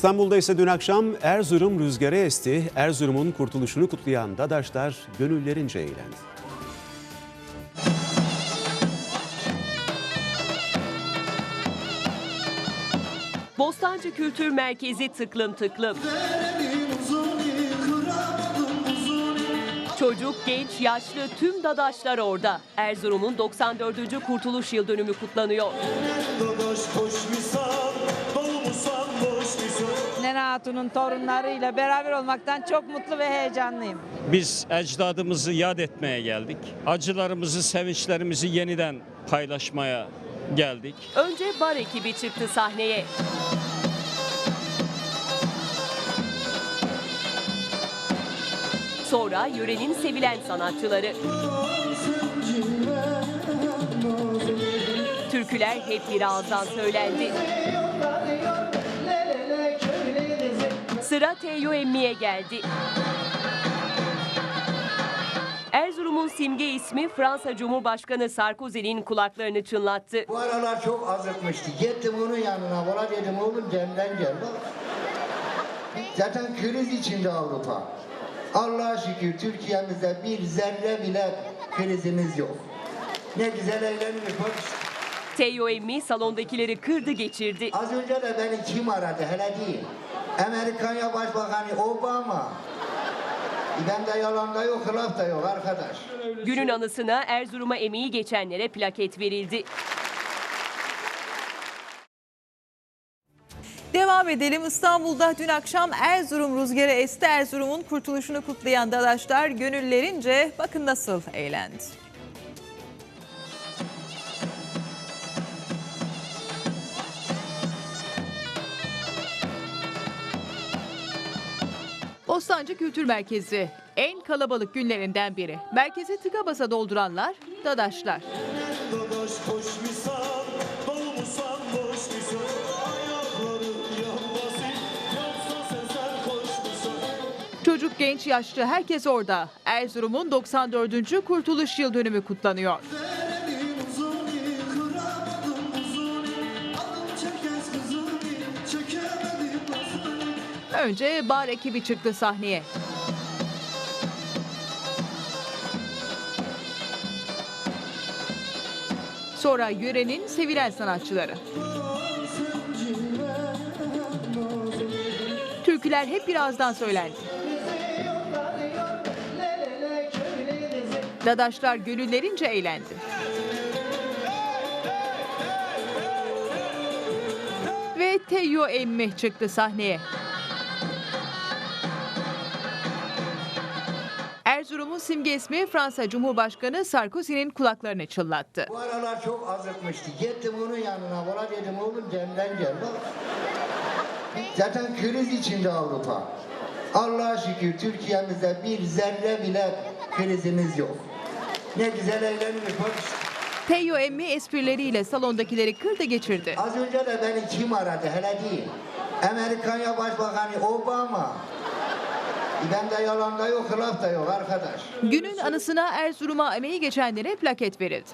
İstanbul'da ise dün akşam Erzurum rüzgarı esti. Erzurum'un kurtuluşunu kutlayan Dadaşlar gönüllerince eğlendi. Bostancı Kültür Merkezi tıklım tıklım. Çocuk, genç, yaşlı tüm dadaşlar orada. Erzurum'un 94. Kurtuluş Yıl Dönümü kutlanıyor. Dadaş Hatun'un torunlarıyla beraber olmaktan çok mutlu ve heyecanlıyım. Biz ecdadımızı yad etmeye geldik. Acılarımızı, sevinçlerimizi yeniden paylaşmaya geldik. Önce bar ekibi çıktı sahneye. Sonra yörenin sevilen sanatçıları. Türküler hep bir ağızdan söylendi. Sıra Teyo Emmi'ye geldi. Erzurum'un simge ismi Fransa Cumhurbaşkanı Sarkozy'nin kulaklarını çınlattı. Bu aralar çok azıtmıştı. Gittim onun yanına. Bana dedim oğlum benden gel bak. Zaten kriz içinde Avrupa. Allah'a şükür Türkiye'mizde bir zerre bile krizimiz yok. Ne güzel eğleniyoruz bak işte. Teyo Emmi salondakileri kırdı geçirdi. Az önce de beni kim aradı hele değil. Amerikanya Başbakanı Obama. Bende yalan da yok, laf da yok arkadaş. Günün anısına Erzurum'a emeği geçenlere plaket verildi. Devam edelim. İstanbul'da dün akşam Erzurum rüzgarı esti. Erzurum'un kurtuluşunu kutlayan dadaşlar gönüllerince bakın nasıl eğlendi. Bostancı Kültür Merkezi en kalabalık günlerinden biri. Merkezi tıka basa dolduranlar dadaşlar. Dadaş hoş misal, doğmuşsan boş misal. Çocuk, genç, yaşlı herkes orada. Erzurum'un 94. Kurtuluş Yıl Dönümü kutlanıyor. Önce bar ekibi çıktı sahneye. Sonra yörenin sevilen sanatçıları. Türküler hep birazdan söylendi. Dadaşlar gönüllerince eğlendi. Ve Teyyo Emmi çıktı sahneye. Erzurum'un simge ismi Fransa Cumhurbaşkanı Sarkozy'nin kulaklarını çınlattı. Bu aralar çok azıtmıştı. Gittim onun yanına. Bana dedim oğlum benden gel bak. Zaten kriz içinde Avrupa. Allah'a şükür Türkiye'mizde bir zerre bile krizimiz yok. Ne güzel eğleniyoruz bak Emmi esprileriyle salondakileri kırdı geçirdi. Az önce de beni kim aradı hele değil. Amerikanya Başbakanı Obama. Bende yalan da yok, laf da yok arkadaş. Günün anısına Erzurum'a emeği geçenlere plaket verildi.